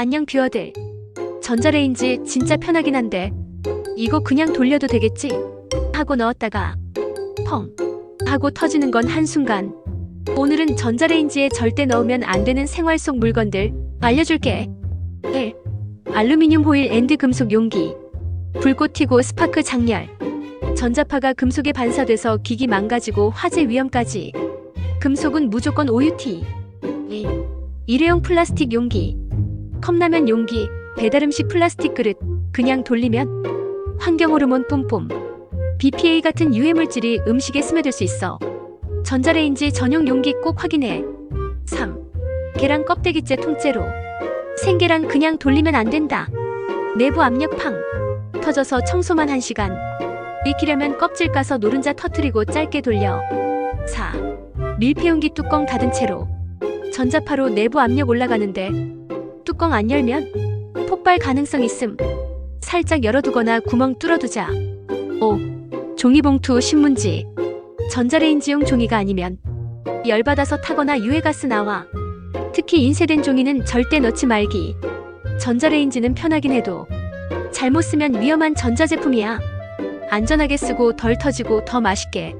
안녕 뷰어들. 전자레인지 진짜 편하긴 한데 이거 그냥 돌려도 되겠지? 하고 넣었다가 펑 하고 터지는 건 한순간. 오늘은 전자레인지에 절대 넣으면 안 되는 생활 속 물건들 알려줄게. 1. 알루미늄 호일 앤드 금속 용기. 불꽃 튀고 스파크 장렬. 전자파가 금속에 반사돼서 기기 망가지고 화재 위험까지. 금속은 무조건 OUT. 2. 일회용 플라스틱 용기. 컵라면 용기, 배달음식 플라스틱 그릇, 그냥 돌리면 환경 호르몬 뿜뿜. BPA 같은 유해 물질이 음식에 스며들 수 있어. 전자레인지 전용 용기 꼭 확인해. 3. 계란 껍데기째 통째로. 생계란 그냥 돌리면 안 된다. 내부 압력 팡. 터져서 청소만 1시간. 익히려면 껍질 까서 노른자 터트리고 짧게 돌려. 4. 밀폐용기 뚜껑 닫은 채로. 전자파로 내부 압력 올라가는데 뚜껑 안 열면 폭발 가능성 있음. 살짝 열어두거나 구멍 뚫어두자. 5. 종이봉투 신문지. 전자레인지용 종이가 아니면 열받아서 타거나 유해가스 나와. 특히 인쇄된 종이는 절대 넣지 말기. 전자레인지는 편하긴 해도 잘못 쓰면 위험한 전자제품이야. 안전하게 쓰고 덜 터지고 더 맛있게.